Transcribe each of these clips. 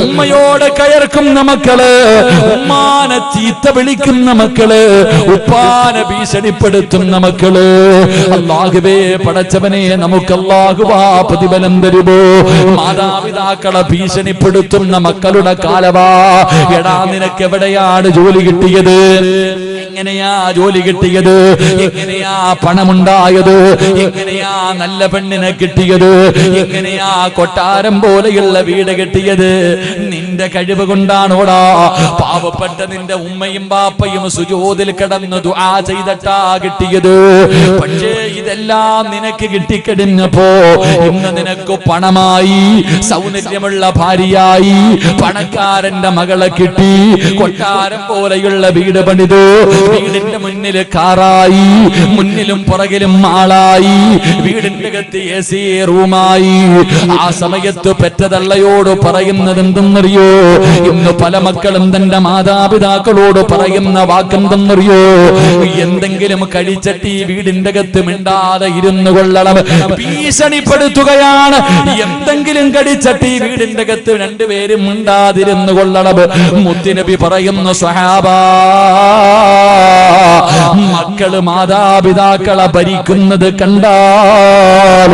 ഉമ്മയോട് കയർക്കുന്ന മക്കൾ ഉമ്മാനെ ചീത്ത വിളിക്കുന്ന മക്കൾ ഉപ്പാനെ ഭീഷണിപ്പെടുത്തുന്ന മക്കൾ. അള്ളാഹുവേ പടച്ചവനെ നമുക്ക് അള്ളാഹുവാ പ്രതിഫലം തരുമോ? മാതാപിതാക്കളെ ഭീഷണിപ്പെടുത്തുന്ന മക്കളുടെ കാലവാ. എടാ നിനക്ക് എവിടെയാണ് ജോലി കിട്ടിയത്? എങ്ങനെയാ ജോലി കിട്ടിയത്? എങ്ങനെയാ പണമുണ്ടായത്? എങ്ങനെയാ നല്ല പെണ്ണിനെ കിട്ടിയത്? എങ്ങനെയാ കൊട്ടാരം പോലെയുള്ള വീട് കിട്ടിയത്? നിന്റെ കഴിവ് കൊണ്ടാണോടാ? പാവപ്പെട്ട നിന്റെ ഉമ്മയും ബാപ്പയും സുജോതിൽ കിടന്നതു ദുആ ചെയ്തിട്ടാ കിട്ടിയത്. പക്ഷേ ഇതെല്ലാം നിനക്ക് കിട്ടിക്കഴിഞ്ഞപ്പോ ഇന്ന് നിനക്ക് പണമായി സൗന്ദര്യമുള്ള ഭാര്യയായി പണക്കാരന്റെ മകളെ കിട്ടി കൊട്ടാരം പോലെയുള്ള വീട് പണിതു. വീടിന്റെ മുന്നിൽ കാറായി മുന്നിലും പുറകിലും ആളായി വീടിന്റെ അകത്ത് എ സി റൂമായി. ആ സമയത്ത് പെറ്റതള്ളയോട് പറയുന്നത് എന്തെന്നറിയോ ഇന്ന് പല മക്കളും തന്റെ മാതാപിതാക്കളോട് പറയുന്ന വാക്കെന്തെന്നറിയോ? എന്തെങ്കിലും കഴിച്ചട്ടി വീടിന്റെ അകത്ത് മിണ്ടാതെ ഇരുന്നു കൊള്ളണം. ഭീഷണിപ്പെടുത്തുകയാണ്. എന്തെങ്കിലും കടിച്ചട്ടി വീടിന്റെ അകത്ത് രണ്ടുപേരും മിണ്ടാതിരുന്നു കൊള്ളണം. മുത്തിനബി പറയുന്നു സ്വഹാബാ മക്കൾ മാതാപിതാക്കളെ ഭരിക്കുന്നത് കണ്ടാൽ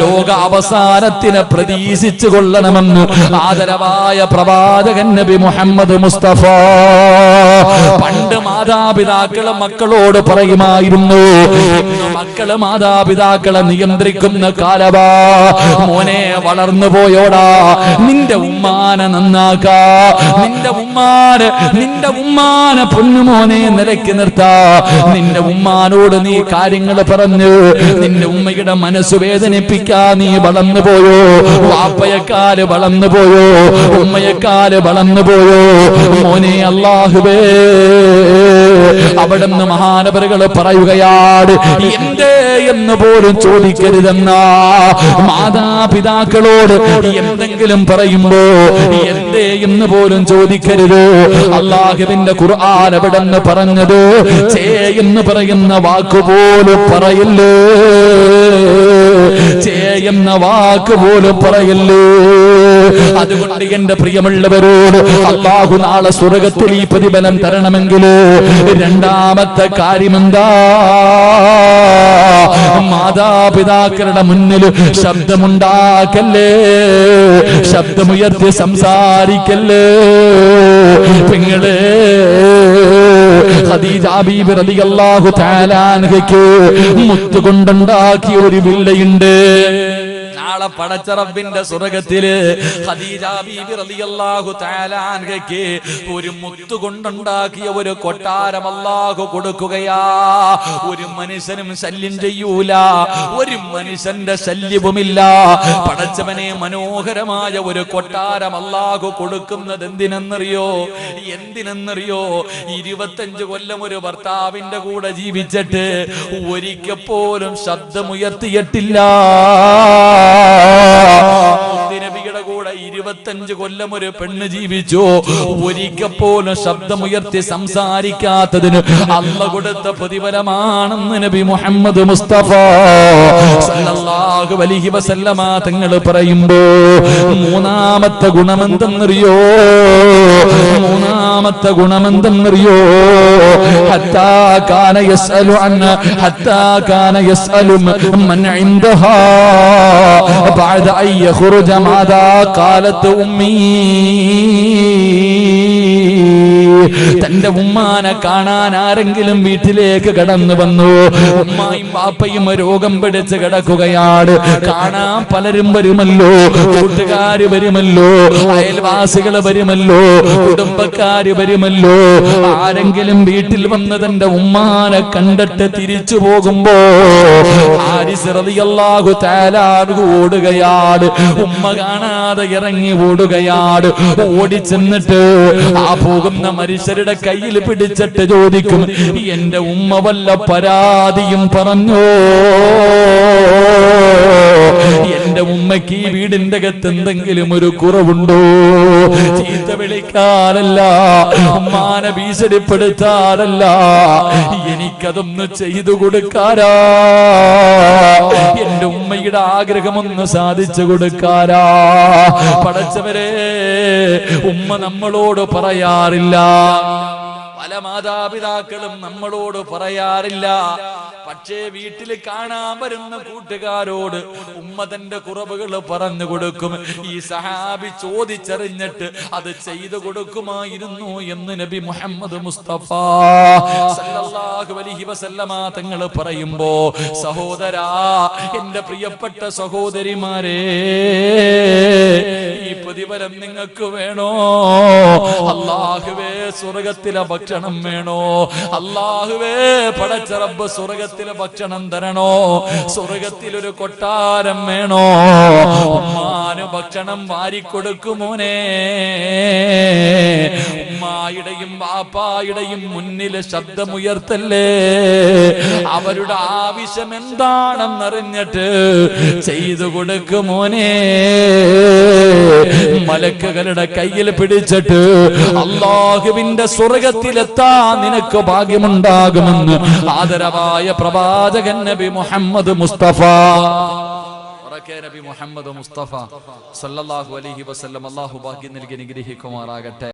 ലോക അവസാനത്തിനെ പ്രതീക്ഷിച്ചു കൊള്ളണമെന്ന് ആദരവായ പ്രവാചകൻ നബി മുഹമ്മദ് മുസ്തഫ മാതാപിതാക്കൾ മക്കളോട് പറയുമായിരുന്നു. മക്കൾ മാതാപിതാക്കളെ നിയന്ത്രിക്കുന്ന കാലവാ. മോനെ വളർന്നു പോയോടാ. നിന്റെ ഉമ്മാനെ നന്നാക്കാ. നിന്റെ ഉമ്മാനെ നിന്റെ ഉമ്മാനെ പൊന്നുമോനെ നിലയ്ക്ക് നിർത്താ. നിന്റെ ഉമ്മാനോട് നീ കാര്യങ്ങൾ പറഞ്ഞു നിന്റെ ഉമ്മയുടെ മനസ്സ് വേദനിപ്പിക്കാ. നീ വളർന്നു പോയോ? വാപ്പയെക്കാൽ വളർന്നു പോയോ? ഉമ്മയെക്കാൽ വളർന്നു പോയോ? മോനെ അള്ളാഹുവേ അവിടുന്ന് മഹാനവറുകൾ പറയുകയാണ് എന്തേ എന്ന് പോലും ചോദിക്കരുതെന്ന. മാതാപിതാക്കളോട് എന്തെങ്കിലും പറയുമ്പോ എന്ന് പോലും ചോദിക്കരുത്. അള്ളാഹുവിന്റെ ഖുർആൻ എവിടെന്ന് പറഞ്ഞത്? ചേ എന്ന് പറയുന്ന വാക്കുപോലും പറയില്ലേ? ചേ എന്ന വാക്ക് പോലും പറയില്ലേ? അതുകൊണ്ട് എന്റെ പ്രിയമുള്ളവരോട് അള്ളാഹു നാളെ സ്വർഗത്തിൽ ഈ പ്രതിഫലം തരണമെങ്കിൽ രണ്ടാമത്തെ കാര്യമെന്താ മാതാപിതാക്കളുടെ മുന്നിൽ ശബ്ദമുണ്ടാക്കല്ലേ? ശബ്ദമുയർത്തി സംസാരിക്കല്ലേ? പെങ്ങളെ മുത്തുകൊണ്ടുണ്ടാക്കിയ ഒരു വില്ലയുണ്ട്. നാളെ പടച്ചറബിന്റെ സ്വർഗത്തിൽ ഒരു മുത്തു കൊണ്ടുണ്ടാക്കിയ ഒരു കൊട്ടാരം അല്ലാഹു കൊടുക്കുകയാ. ഒരു മനുഷ്യനും ശല്യം ചെയ്യൂല. ഒരു മനുഷ്യന്റെ ശല്യവുമില്ല. പടച്ചവനെ മനോഹരമായ ഒരു കൊട്ടാരം അല്ലാഹു കൊടുക്കുന്നത് എന്തിനെന്നറിയോ? എന്തിനെന്നറിയോ? ഇരുപത്തഞ്ച് കൊല്ലം ഒരു ഭർത്താവിന്റെ കൂടെ ജീവിച്ചിട്ട് ഒരിക്കൽ പോലും ശബ്ദമുയർത്തിയിട്ടില്ല. നബിയുടെ കൂടെ ഇരുപത്തഞ്ച് കൊല്ലം ഒരു പെണ്ണ് ജീവിച്ചു. ഒരിക്കൽ പോലും ശബ്ദമുയർത്തി സംസാരിക്കാത്തതിന് അല്ല കൊടുത്ത പ്രതിഫലമാണെന്ന് നബി മുഹമ്മദ് മുസ്തഫ സല്ലല്ലാഹു അലൈഹി വസല്ലമ തങ്ങൾ പറയുമ്പോ മൂന്നാമത്തെ ഗുണമെന്തെന്നറിയോ? മൂന്നാമത്തെ ഗുണമെന്തെന്നറിയോ? ഹത്താ കാന തന്റെ ഉമ്മാനെ കാണാൻ ആരെങ്കിലും വീട്ടിലേക്ക് കടന്നു വന്നു. ഉമ്മായും പാപ്പയും രോഗം പിടിച്ച് കിടക്കുകയാണ്. കാണാൻ പലരും വരുമല്ലോ കൂട്ടുകാര് വരുമല്ലോ അയൽവാസികൾ വരുമല്ലോ കുടുംബക്കാര് വരുമല്ലോ. ആരെങ്കിലും വീട്ടിൽ വന്ന് തന്റെ ഉമ്മാനെ കണ്ടിട്ട് തിരിച്ചു പോകുമ്പോ തആല അൻഹു ഓടുകയാണ്. ഉമ്മ കാണാതെ ഇറങ്ങി ഓടുകയാണ്. ഓടി ചെന്നിട്ട് ആ പോകുന്ന മനുഷ്യരുടെ കയ്യിൽ പിടിച്ചിട്ട് ചോദിക്കും എന്റെ ഉമ്മ വല്ല പരാതിയും പറഞ്ഞോ? എന്റെ ഉമ്മക്ക് ഈ വീടിന്റെ അകത്ത് എന്തെങ്കിലും ഒരു കുറവുണ്ടോ? ചീത്ത വിളിക്കാനല്ല ഉമ്മാനെ ഭീഷണിപ്പെടുത്താനല്ല എനിക്കതൊന്ന് ചെയ്തു കൊടുക്കാരാ ഉമ്മയുടെ ആഗ്രഹമൊന്ന് സാധിച്ചു കൊടുക്കാരാ. പടച്ചവരെ ഉമ്മ നമ്മളോട് പറയാറില്ല. പല മാതാപിതാക്കളും നമ്മളോട് പറയാറില്ല. പക്ഷേ വീട്ടിൽ കാണാൻ വരുന്ന കൂട്ടുകാരോട് ഉമ്മതന്റെ കുറവുകൾ പറഞ്ഞു കൊടുക്കും. ഈ സഹാബി ചോദിച്ചറിഞ്ഞിട്ട് അത് ചെയ്തു കൊടുക്കുമായിരുന്നു എന്ന് നബി മുഹമ്മദ് മുസ്തഫ സല്ലല്ലാഹു അലൈഹി വസല്ലമ തങ്ങൾ പറയുമ്പോ സഹോദരാ എന്റെ പ്രിയപ്പെട്ട സഹോദരിമാരെ ഈ പ്രതിഫലം നിങ്ങൾക്ക് വേണോ? അള്ളാഹുവേ സ്വർഗത്തിലെ ഭക്ഷണം വേണോ? അള്ളാഹുവേ പടച്ച റബ്ബ് സ്വർഗത്തിലെ ഭക്ഷണം തരണോ? സ്വർഗത്തിലൊരു കൊട്ടാരം വേണോ? ഭക്ഷണം വാരിക്കൊടുക്കുമോനെ ഉമ്മായുടെയും ബാപ്പായുടെയും മുന്നിലെ ശബ്ദമുയർത്തല്ലേ? അവരുടെ ആവശ്യം എന്താണെന്നറിഞ്ഞിട്ട് ചെയ്തു കൊടുക്കുമോനെ മലക്കുകളുടെ കയ്യിൽ പിടിച്ചിട്ട് അള്ളാഹുവിന്റെ സ്വർഗത്തിലെത്താൻ നിനക്ക് ഭാഗ്യമുണ്ടാകുമെന്ന് ആദരവായ പ്രവാചകൻ നബി മുഹമ്മദ് മുസ്തഫ. ഉറക്കെ നബി മുഹമ്മദ് മുസ്തഫ. സല്ലല്ലാഹു അലൈഹി വസല്ലം അള്ളാഹു ഭാഗ്യം നൽകി അനുഗ്രഹിക്കുമാറാകട്ടെ.